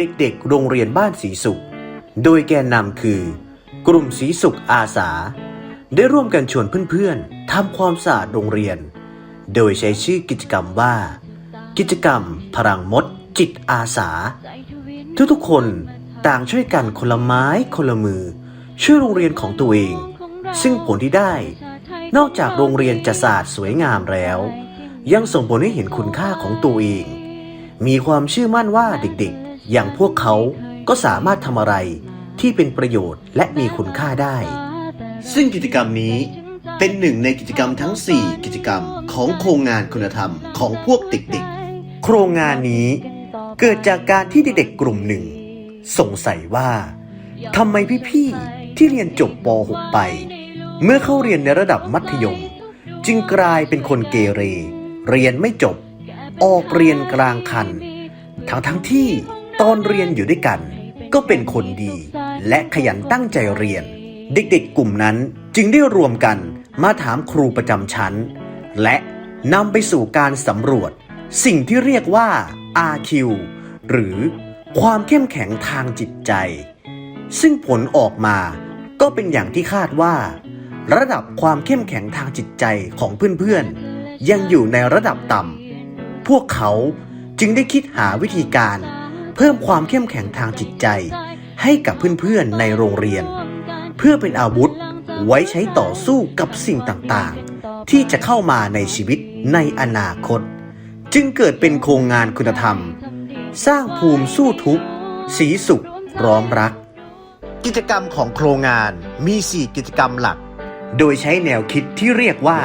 เด็กๆ โรงเรียนบ้านสีสุข โดยแกนนำคือ กลุ่มสีสุขอาสา ได้ร่วมกันชวนเพื่อนๆทำความสะอาดโรงเรียน โดยใช้ชื่อกิจกรรมว่า กิจกรรม พลังมด จิตอาสา ทุกๆคนต่างช่วยกันคนละไม้คนละมือ ช่วยโรงเรียนของตัวเอง ซึ่งผลที่ได้ นอกจากโรงเรียนจะสะอาดสวยงามแล้ว ยังส่งผลให้เห็นคุณค่าของตัวเอง มีความเชื่อมั่นว่าเด็กๆ อย่างพวกเขาก็สามารถทำอะไรที่เป็นประโยชน์และมีคุณค่าได้ ซึ่งกิจกรรมนี้เป็นหนึ่งในกิจกรรมทั้ง 4 กิจกรรมของโครงงานคุณธรรมของพวกเด็กๆ โครงงานนี้เกิดจากการที่เด็กๆกลุ่มหนึ่ง สงสัยว่าทำไมพี่ๆที่เรียนจบป .6 ไป เมื่อเข้าเรียนในระดับมัธยม จึงกลายเป็นคนเกเร เรียนไม่จบ ออกเรียนกลางคัน ทั้งทั้งๆที่ ตอนเรียนอยู่ด้วยกัน ก็เป็นคนดี และขยันตั้งใจเรียน เด็กๆกลุ่มนั้นจึงได้รวมกันมาถามครูประจำชั้น และนำไปสู่การสำรวจ สิ่งที่เรียกว่า RQ หรือความเข้มแข็งทางจิตใจ ซึ่งผลออกมาก็เป็นอย่างที่คาดว่า ระดับความเข้มแข็งทางจิตใจของเพื่อนๆ ยังอยู่ในระดับต่ำพวกเขาจึงได้คิดหาวิธีการ พิ่มความเข้มแข็งทางจิตใจ ให้กับเพื่อนๆในโรงเรียน เพื่อเป็นอาวุธไว้ใช้ต่อสู้กับสิ่งต่างๆ ที่จะเข้ามาในชีวิตในอนาคต จึงเกิดเป็นโครงงานคุณธรรม สร้างภูมิสู้ทุกข์ สีสุขร้อมรัก กิจกรรมของโครงงานมี 4 กิจกรรมหลัก โดยใช้แนวคิดที่เรียกว่า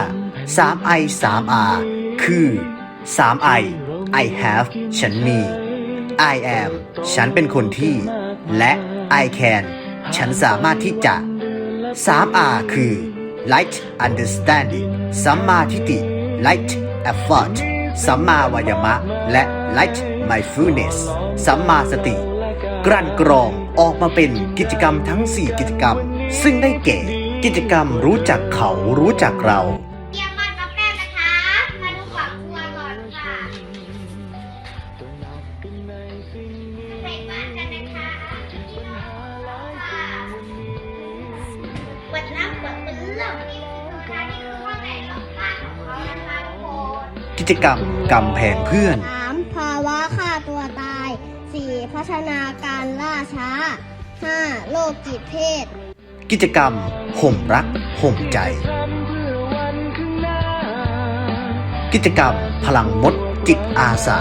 3I 3R คือ 3I I have ฉันมี I am ฉันเป็นคนที่ และ I can ฉันสามารถที่จะ 3R คือ light understanding สัมมาทิฏฐิ light effort สัมมาวายามะ และ light mindfulness สัมมาสติ กลั่นกรองออกมาเป็นกิจกรรมทั้ง 4 กิจกรรม ซึ่งได้แก่ กิจกรรมรู้จักเขารู้จักเรา กิจกรรมกำแพงเพื่อน 3. ภาวะฆ่าตัวตาย 4. พัฒนาการล่าช้า 5. โรคจิตเพศ กิจกรรมห่มรักห่มใจ กิจกรรมพลังมดจิตอาสา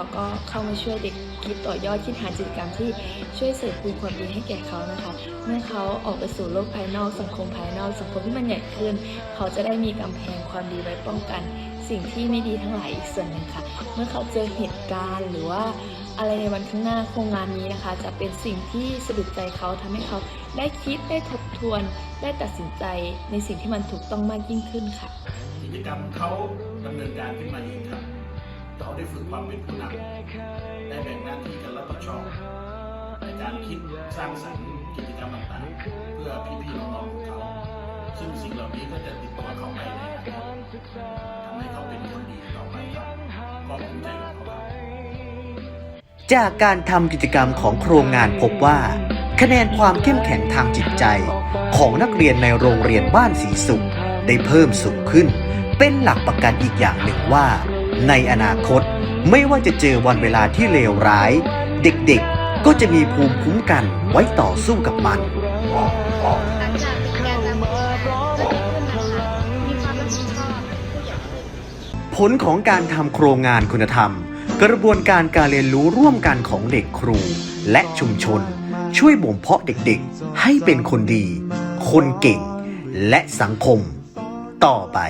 เราก็เข้ามาช่วยเด็กคิดต่อยอดคิดหากิจกรรมที่ช่วยเสริมภูมิความดีให้แก่เขานะคะ เมื่อเขาออกไปสู่โลกภายนอกสังคมภายนอกสังคมที่มันใหญ่ขึ้น เขาจะได้มีกำแพงความดีไว้ป้องกัน สิ่งที่ไม่ดีทั้งหลายอีกส่วนหนึ่งค่ะ เมื่อเขาเจอเหตุการณ์หรือว่าอะไรในวันข้างหน้าโครงงานนี้นะคะ จะเป็นสิ่งที่สะดุดใจเขาทำให้เขาได้คิดได้ทบทวน ได้ตัดสินใจในสิ่งที่มันถูกต้องมากยิ่งขึ้นค่ะ กิจกรรมเขาดำเนินการขึ้นมาเองครับ เขาได้ฝึกความเป็นผู้นำได้แบ่งหน้าที่กันรับผิดชอบในการคิดสร้างสรรค์กิจกรรมต่างๆ เพื่อพี่ๆน้องๆของเขา ซึ่งสิ่งเหล่านี้ก็จะติดตัวเขาไปในอนาคตทำให้เขาเป็นคนดีต่อไปครับก็ภูมิใจกับเขาจากการทำกิจกรรมของโครงงานพบว่า คะแนนความเข้มแข็งทางจิตใจ ของนักเรียนในโรงเรียนบ้านสีสุขได้เพิ่มสูงขึ้น เป็นหลักประกันอีกอย่างหนึ่งว่า ในอนาคต ไม่ว่าจะเจอวันเวลาที่เลวร้าย เด็กๆก็จะมีภูมิคุ้มกันไว้ต่อสู้กับมันหลังจากเป็นแกนำของงาก็ดีขึ้นนะคะมีความรับผิดชอบผู้ใหญ่ขึ้น ผลของการทำโครงงานคุณธรรม กระบวนการการเรียนรู้ร่วมกันของเด็กครู และชุมชน ช่วยบ่มเพาะเด็กๆ ให้เป็นคนดี คนเก่ง และสังคม ต่อไป